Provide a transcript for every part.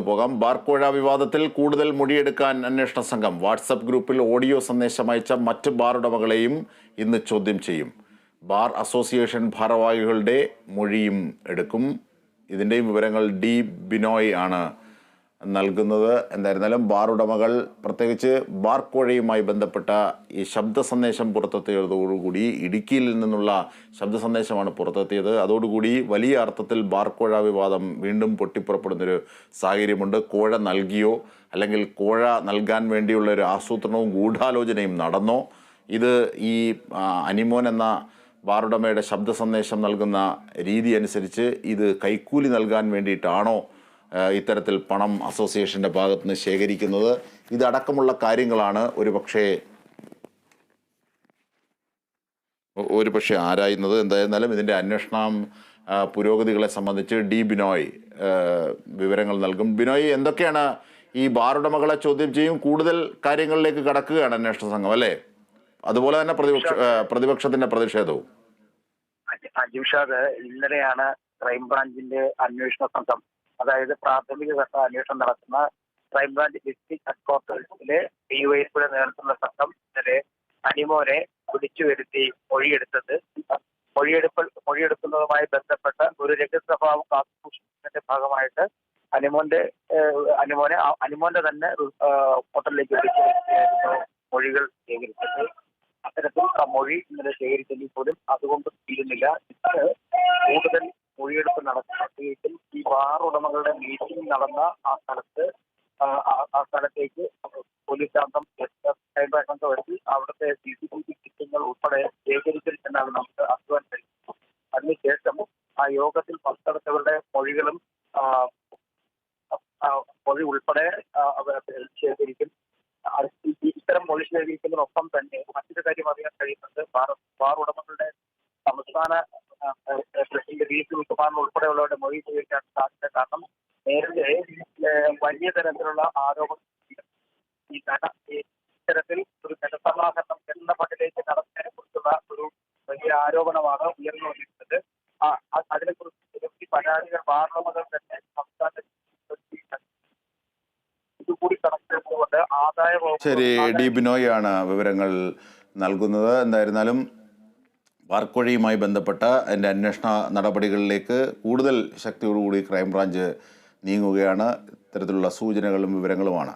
പോകാം. ബാർക്കോഴ വിവാദത്തിൽ കൂടുതൽ മൊഴിയെടുക്കാൻ അന്വേഷണ സംഘം വാട്സപ്പ് ഗ്രൂപ്പിൽ ഓഡിയോ സന്ദേശം അയച്ച മറ്റ് ബാർ ഉടമകളെയും ഇന്ന് ചോദ്യം ചെയ്യും. ബാർ അസോസിയേഷൻ ഭാരവാഹികളുടെ മൊഴിയും എടുക്കും. ഇതിന്റെയും വിവരങ്ങൾ ഡി ബിനോയ് ആണ് നൽകുന്നത്. എന്തായിരുന്നാലും ബാർ ഉടമകൾ പ്രത്യേകിച്ച് ബാർ കോഴയുമായി ബന്ധപ്പെട്ട ഈ ശബ്ദ സന്ദേശം പുറത്തെത്തിയതോടുകൂടി ഇടുക്കിയിൽ നിന്നുള്ള ശബ്ദ സന്ദേശമാണ് പുറത്തെത്തിയത്. അതോടുകൂടി വലിയ അർത്ഥത്തിൽ ബാർ കോഴ വിവാദം വീണ്ടും പൊട്ടിപ്പുറപ്പെടുന്നൊരു സാഹചര്യമുണ്ട്. കോഴ നൽകിയോ അല്ലെങ്കിൽ കോഴ നൽകാൻ വേണ്ടിയുള്ള ഒരു ആസൂത്രണവും ഗൂഢാലോചനയും നടന്നോ? ഇത് ഈ അനിമോൻ എന്ന ബാറുടമയുടെ ശബ്ദ സന്ദേശം നൽകുന്ന രീതി അനുസരിച്ച് ഇത് കൈക്കൂലി നൽകാൻ വേണ്ടിയിട്ടാണോ ഇത്തരത്തിൽ പണം അസോസിയേഷന്റെ ഭാഗത്ത് നിന്ന് ശേഖരിക്കുന്നത്. ഇതടക്കമുള്ള കാര്യങ്ങളാണ് ഒരു പക്ഷേ ഒരു പക്ഷേ ആരായുന്നത്. എന്തായിരുന്നാലും ഇതിന്റെ അന്വേഷണം പുരോഗതികളെ സംബന്ധിച്ച് ഡി ബിനോയ് വിവരങ്ങൾ നൽകും. ബിനോയ് എന്തൊക്കെയാണ് ഈ ബാറുടമകളെ ചോദ്യം ചെയ്യും? കൂടുതൽ കാര്യങ്ങളിലേക്ക് കടക്കുകയാണ് അന്വേഷണ സംഘം അല്ലേ? അതുപോലെ തന്നെ പ്രതിപക്ഷ പ്രതിപക്ഷത്തിന്റെ പ്രതിഷേധവും. അജിഷാദ് ഇന്നലെയാണ് ക്രൈംബ്രാഞ്ചിന്റെ അന്വേഷണ സംഘം അതായത് പ്രാഥമിക ഘട്ട അന്വേഷണം നടത്തുന്ന ക്രൈംബ്രാഞ്ച് ഡിസ്ട്രിക്ട് ഹെഡ്ക്വാർട്ടേഴ്സിലെ ഡിവൈഎസ്പിയുടെ നേതൃത്വത്തിലുള്ള സംഘം ഇന്നലെ അനിമോനെ വിളിച്ചു വരുത്തി മൊഴിയെടുത്തത്. മൊഴിയെടുപ്പ് മൊഴിയെടുക്കുന്നതുമായി ബന്ധപ്പെട്ട ഒരു രഹസ്യഭാവം കാത്തുസൂക്ഷിക്കുന്നതിന്റെ ഭാഗമായിട്ട് അനിമോന്റെ അനിമോനെ അനിമോന്റെ തന്നെ ഹോട്ടലിലേക്ക് വിളിച്ചു മൊഴികൾ ശേഖരിച്ചത്. അത്തരത്തിൽ മൊഴി ഇന്നലെ ശേഖരിച്ചെങ്കിൽ പോലും അതുകൊണ്ട് തീരുന്നില്ല. കൂടുതൽ മൊഴിയെടുപ്പ് നടക്കുന്ന പ്രത്യേകിച്ചും ഈ ബാർ ഉടമകളുടെ മീറ്റിംഗ് നടന്ന ആ സ്ഥലത്ത് ആ, സ്ഥലത്തേക്ക് പോലീസ് സംഘം ക്രൈംബ്രാഞ്ച് വരുത്തി അവിടുത്തെ സി സി ടി വി ചിത്രങ്ങൾ ഉൾപ്പെടെ ശേഖരിച്ചിരിക്കുന്നതാണ് നമുക്ക് അറിയുവാൻ കഴിയുന്നത്. അതിനുശേഷം ആ യോഗത്തിൽ പങ്കെടുത്തവരുടെ മൊഴികളും മൊഴി ഉൾപ്പെടെ ശേഖരിക്കും. ഇത്തരം മൊഴി ശേഖരിക്കുന്നതിനൊപ്പം തന്നെ മറ്റൊരു കാര്യം അറിയാൻ കഴിയുന്നത് ബാർ ഉടമകളുടെ സംസ്ഥാന പ്രസിഡന്റ് വി സി ഉൾപ്പെടെയുള്ളവരുടെ മൊഴി ശേഖരിക്കാൻ സാധ്യത കാരണം നേരത്തെ വലിയ തരത്തിലുള്ള ആരോപണം ഈ കട ഇത്തരത്തിൽ ഒരു ധനസമാഹരണം എന്ന മട്ടിലേക്ക് നടത്തിനെ കുറിച്ചുള്ള ഒരു വലിയ ആരോപണമാണ് ഉയർന്നു വന്നിരുന്നത് അതിനെ കുറിച്ച് അതിനെക്കുറിച്ച് നിരവധി പരാതികൾ ഉടമകൾ തന്നെ സംസ്ഥാന ഇതുകൂടി കണക്കിലെടുത്തുകൊണ്ട് ആദായ വകുപ്പ് ശരി ഡി. ബിനോയ് ആണ് വിവരങ്ങൾ നൽകുന്നത്. എന്തായിരുന്നാലും വാർക്കോഴിയുമായി ബന്ധപ്പെട്ട എന്റെ അന്വേഷണ നടപടികളിലേക്ക് കൂടുതൽ ശക്തിയോടുകൂടി ക്രൈംബ്രാഞ്ച് നീങ്ങുകയാണ്. ഇത്തരത്തിലുള്ള സൂചനകളും വിവരങ്ങളുമാണ്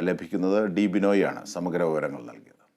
ലഭിക്കുന്നത്. ഡി ബിനോയാണ് സമഗ്ര വിവരങ്ങൾ നൽകിയത്.